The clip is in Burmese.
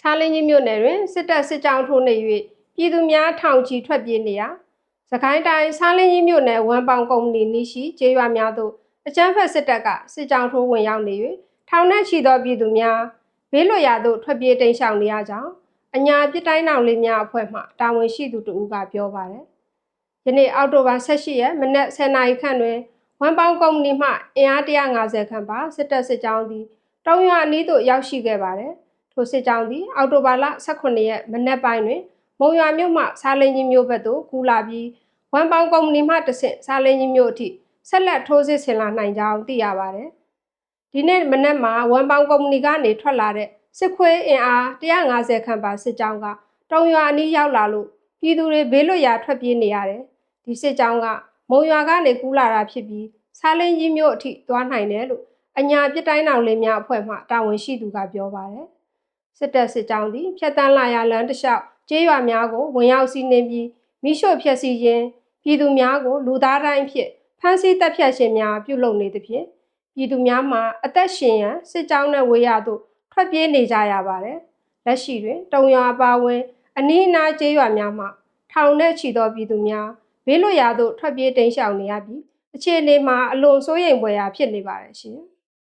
ဆားလင်းကြီးမြို့နယ်တွင်စစ်တပ်စစ်ကြောင်းထိုးနေ၍ပြည်သူများထောင်ချီထွက်ပြေးနေရာစကိုင်းတိုင်းဆားလင်းကြီးမြို့နယ်ဝမ်ပေါင်ကုမ္ပဏီနီးရှိကျေးရွာများသို့အကြမ်းဖက်စစ်တပ်ကစစ်ကြောင်းထိုးဝင်ရောက်နေ၍ထောင်နှက်ချီသောပြည်သူများဘေးလွတ်ရာသို့ထွက်ပြေးတိမ်းရှောင်နေရကြောင်းအညာပြစ်တိုင်းအောင်လေးများအဖွဲ့မှတာဝန်ရှိသူတဦးကပြောပါတယ်။ယနေ့အောက်တိုဘာ18ရက်မနက်10:00နာရီခန့်တွင်ဝမ်ပေါင်ကုမ္ပဏီမှအင်အား150ခန့်ပါစစ်တပ်စစ်ကြောင်းသည်တုံးရွာအနီးသို့ရောက်ရှိခဲ့ပါတယ်။ ထိုစစ်ကြောင်းသည် အောက်တိုဘာလ18ရက်မနက်ပိုင်းတွင် မုံရွာမြို့မှစားလင်းကြီးမြို့ဘက်သို့ကူးလာပြီးဝမ်ပေါင်ကုမ္ပဏီမှတဆင့်စားလင်းကြီးမြို့အထိဆက်လက်ထိုးစစ်ဆင်လာနိုင်ကြောင်းသိရပါတယ်။ဒီနေ့မနက်မှာဝမ်ပေါင်ကုမ္ပဏီကနေထွက်လာတဲ့စစ်ခွေးအင်အား150ခန့်ပါစစ်ကြောင်းကတုံရွာအနီးရောက်လာလို့ပြည်သူတွေဘေးလွတ်ရာထွက်ပြေးနေရတယ်။ဒီစစ်ကြောင်းကမုံရွာကနေကူးလာတာဖြစ်ပြီးစားလင်းကြီးမြို့အထိသွားနိုင်တယ်လို့အညာပြစ်တိုင်းတော်လေးများအဖွဲ့မှတာဝန်ရှိသူကပြောပါတယ်။ စစ်တပ်စစ်ကြောင်းသည်ဖျက်တမ်းလာရလမ်းတစ်လျှောက်ကျေးရွာများကိုဝင်ရောက်စီးနင်းပြီးမိရှို့ဖျက်ဆီးခြင်းပြည်သူများကိုလူသားတိုင်းဖြစ်ဖမ်းဆီးတပ်ဖြတ်ခြင်းများပြုလုပ်နေသဖြင့်ပြည်သူများမှာအသက်ရှင်ရန်စစ်ကြောင်းနဲ့ဝေးရသို့ထွက်ပြေးနေကြရပါတယ်။လက်ရှိတွင်တုံရွာအပါအဝင်အနီးအနားကျေးရွာများမှထောင်နဲ့ချီသောပြည်သူများဘေးလွတ်ရာသို့ထွက်ပြေးတိမ်းရှောင်နေရပြီးအခြေအနေမှာအလွန်စိုးရိမ်ဖွယ်ရာဖြစ်နေပါတယ်ရှင်။